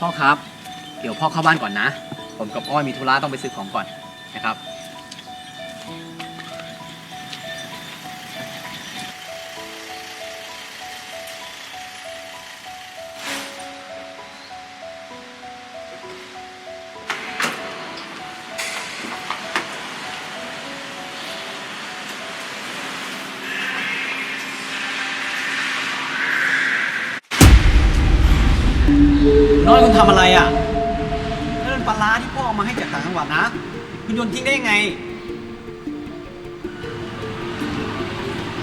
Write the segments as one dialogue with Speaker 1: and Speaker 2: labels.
Speaker 1: พ่อครับ เดี๋ยวพ่อเข้าบ้านก่อนนะ ผมกับอ้อยมีธุระต้องไปซื้อของก่อนนะครับ น้อยคุณทำอะไรอะนั่นเป็นปลาร้าที่พ่อเอามาให้จากต่างจังหวัดนะ คุณโยนทิ้งได้ยังไง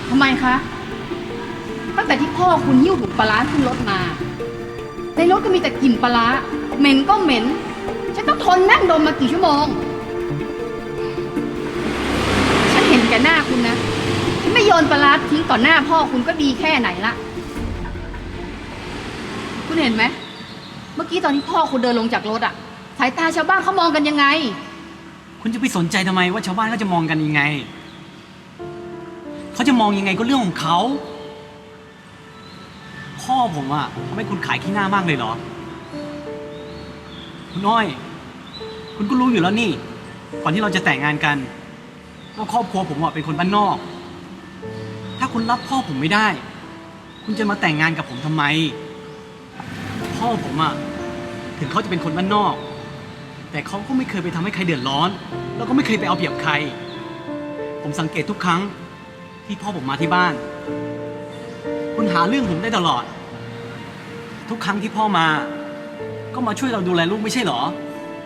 Speaker 2: ทำไมคะ ตั้งแต่ที่พ่อคุณหิ้วถุงปลาร้าขึ้นรถมา ในรถก็มีแต่กลิ่นปลาร้าเหม็นก็เหม็น ฉันต้องทนนั่งดมมากี่ชั่วโมง ฉันเห็นแก่หน้าคุณนะ ฉันไม่โยนปลาร้าทิ้งต่อหน้าพ่อคุณก็ดีแค่ไหนละ คุณเห็นไหม เมื่อกี้ตอนที่พ่อคุณเดินลงจากรถอะสายตาชาวบ้านเขามองกันยังไง
Speaker 1: คุณจะไปสนใจทำไมว่าชาวบ้านเขาจะมองกันยังไง เขาจะมองยังไงก็เรื่องของเขา พ่อผมอะทำให้คุณขายขี้หน้ามากเลยเหรอ คุณอ้อย คุณก็รู้อยู่แล้วนี่ ก่อนที่เราจะแต่งงานกันว่าครอบครัวผมอะเป็นคนบ้านนอก ถ้าคุณรับพ่อผมไม่ได้ คุณจะมาแต่งงานกับผมทำไม พ่อผมอะ ถึงเขาจะเป็นคนบ้านนอก แต่เขาก็ไม่เคยไปทำให้ใครเดือดร้อน แล้วก็ไม่เคยไปเอาเปรียบใคร ผมสังเกตทุกครั้งที่พ่อผมมาที่บ้าน คุณหาเรื่องผมได้ตลอด ทุกครั้งที่พ่อมา ก็มาช่วยเราดูแลลูกไม่ใช่เหรอ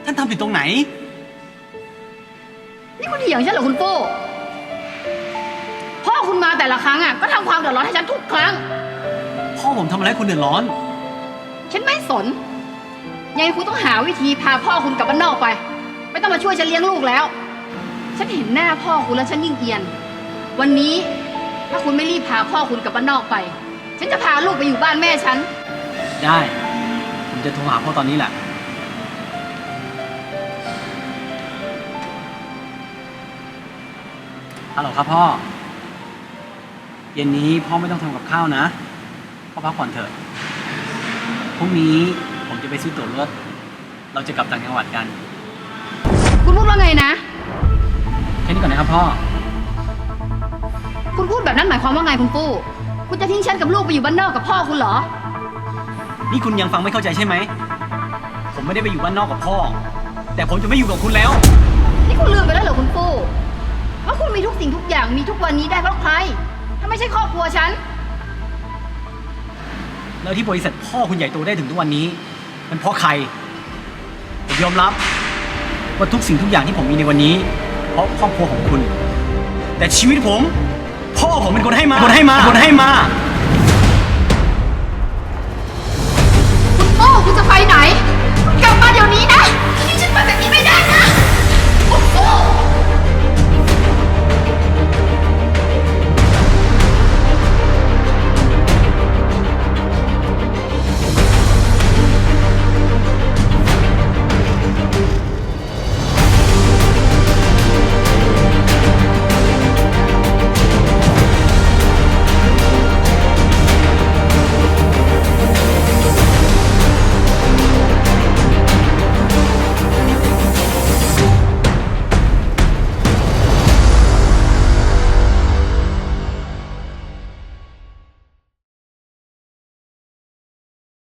Speaker 1: ท่านทำผิดตรงไหน
Speaker 2: นี่คุณเถียงฉันเหรอคุณปู้พ่อคุณมาแต่ละครั้งอะก็ทำความเดือดร้อนให้ฉันทุกครั้ง
Speaker 1: พ่อผมทำอะไรให้คุณเดือดร้อน
Speaker 2: ฉันไม่สน ยังไงคุณต้องหาวิธีพาพ่อคุณกลับบ้านนอกไป ไม่ต้องมาช่วยฉันเลี้ยงลูกแล้ว ฉันเห็นหน้าพ่อคุณแล้วฉันยิ่งเอียน วันนี้ถ้าคุณไม่รีบพาพ่อคุณกลับบ้านนอกไป ฉันจะพาลูกไปอยู่บ้านแม่ฉัน
Speaker 1: ได้ผมจะโทรหาพ่อตอนนี้แหละ ฮัลโหลครับพ่อ เย็นนี้พ่อไม่ต้องทำกับข้าวนะ พ่อพักผ่อนเถอะ พรุ่งนี้ ไปซื้อตั๋วรถ เราจะกลับต่างจังหวัดกัน
Speaker 2: คุณพูดว่าไงนะ
Speaker 1: แค่นี้ก่อนนะครับพ่อ
Speaker 2: คุณพูดแบบนั้นหมายความว่าไงคุณปู้ คุณจะทิ้งฉันกับลูกไปอยู่บ้านนอกกับพ่อคุณเหรอ
Speaker 1: นี่คุณยังฟังไม่เข้าใจใช่ไหม ผมไม่ได้ไปอยู่บ้านนอกกับพ่อ แต่ผมจะไม่อยู่กับคุณแล้ว
Speaker 2: นี่คุณลืมไปแล้วเหรอคุณปู้ว่าคุณมีทุกสิ่งทุกอย่างมีทุกวันนี้ได้เพราะใคร ถ้าไม่ใช่ครอบครัวฉัน
Speaker 1: แล้วที่บริษัทพ่อคุณใหญ่โตได้ถึงทุกวันนี้ มันเพราะใคร ผมยอมรับว่าทุกสิ่งทุกอย่างที่ผมมีในวันนี้ เพราะครอบครัวของคุณ แต่ชีวิตผม พ่อผมเป็นคนให้มาคนให้มาคนให้มา
Speaker 2: คุณพ่อคุณจะไปไหนกลับมาเดี๋ยวนี้นะ